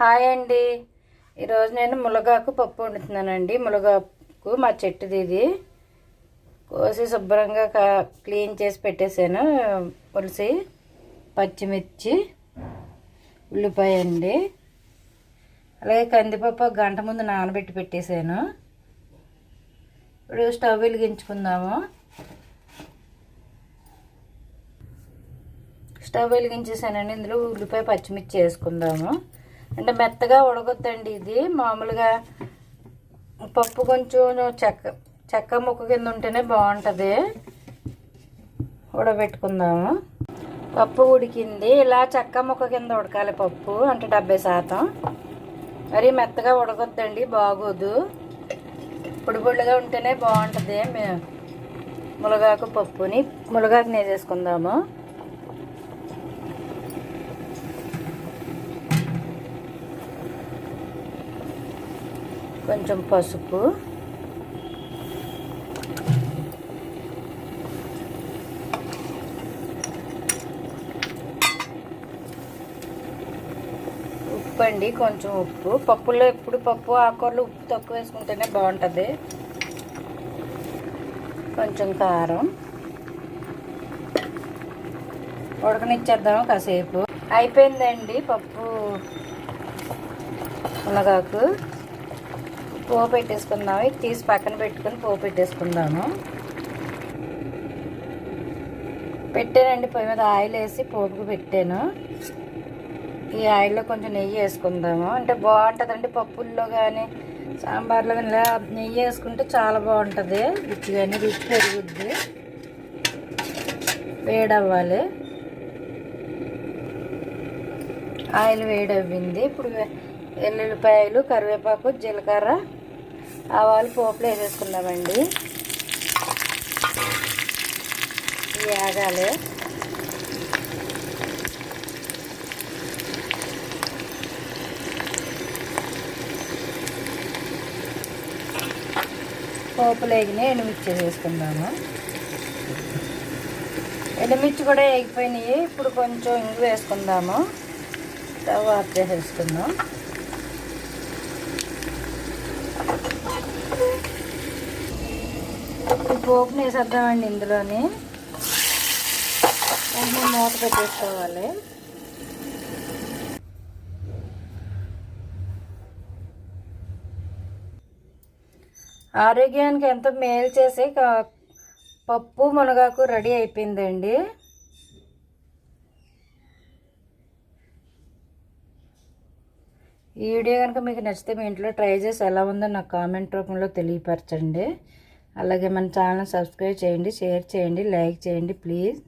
Hi అండి. ఈరోజు నేను ములగాకు పప్పు వండుతున్నానండి. ములగాకు మా చెట్టుది ఇది. కోసి శుభ్రంగా క్లీన్ చేసి పెట్టేశాను. పులిసి పచ్చిమిర్చి ఉల్లిపాయ అండి. అలాగే కందిపప్పు గంట ముందు నానబెట్టి పెట్టేశాను. ఇప్పుడు స్టవ్ వెలిగించుకుందాము. స్టవ్ వెలిగించేసానండి ఇందులో ఉల్లిపాయ పచ్చిమిర్చి వేసుకుందాము. అంటే మెత్తగా ఉడకొద్దండి ఇది. మామూలుగా పప్పు కొంచెం చెక్క చెక్క ముక్క కింద ఉంటేనే బాగుంటుంది. ఉడబెట్టుకుందాము. పప్పు ఉడికింది. ఇలా చెక్క ముక్క కింద ఉడకాలి పప్పు అంటే డెబ్బై శాతం. మరి మెత్తగా ఉడకొద్దండి బాగోదు. పొడి పొడిగా ఉంటేనే బాగుంటుంది మే- మునగాకు పప్పుని. మునగాకు నేసేసుకుందాము. కొంచెం పసుపు. ఉప్పు అండి కొంచెం ఉప్పు. పప్పులో ఎప్పుడు పప్పు ఆకూరలు ఉప్పు తక్కువ వేసుకుంటేనే బాగుంటుంది. కొంచెం కారం. ఉడకనిచ్చేద్దాం కాసేపు. అయిపోయిందండి పప్పు మునగాకు. పోపు పెట్టేసుకుందాము ఇది తీసి పక్కన పెట్టుకొని పోపు పెట్టేసుకుందాము. పెట్టానండి పొయ్యి మీద ఆయిల్ వేసి పోపుకు పెట్టాను. ఈ ఆయిల్లో కొంచెం నెయ్యి వేసుకుందాము. అంటే బాగుంటుందండి పప్పుల్లో కానీ సాంబార్లో కానీ ఇలా నెయ్యి వేసుకుంటే చాలా బాగుంటుంది. రుచి కానీ రుచి పెరుగుద్ది. వేడవ్వాలి. ఆయిల్ వేడవ్వింది. ఇప్పుడు ఎల్లుల్లిపాయలు కరివేపాకు జీలకర్ర ఆవాలు పోపులు వేసేసుకుందామండి. ఇవి ఆగాలి పోపులు వేగినాయి ఎండుమిర్చి వేసుకుందాము. ఎండుమిర్చి కూడా వేగిపోయినాయి ఇప్పుడు కొంచెం ఇంగు వేసుకుందాము. తర్వాత వేసేసుకుందాం చేసేసుకుందాం ఈ పోపుని వేసేద్దామండి ఇందులోని. వెంటనే మూత పెట్టేసుకోవాలి. ఆరోగ్యానికి ఎంతో మేలు చేసి పప్పు మునగాకు రెడీ అయిపోయిందండి. ఈ వీడియో కనుక మీకు నచ్చితే మీ ఇంట్లో ట్రై చేసి ఎలా ఉందో నాకు కామెంట్ రూపంలో తెలియపరచండి. అలాగే మన ఛానల్ సబ్స్క్రైబ్ చేయండి షేర్ చేయండి లైక్ చేయండి ప్లీజ్.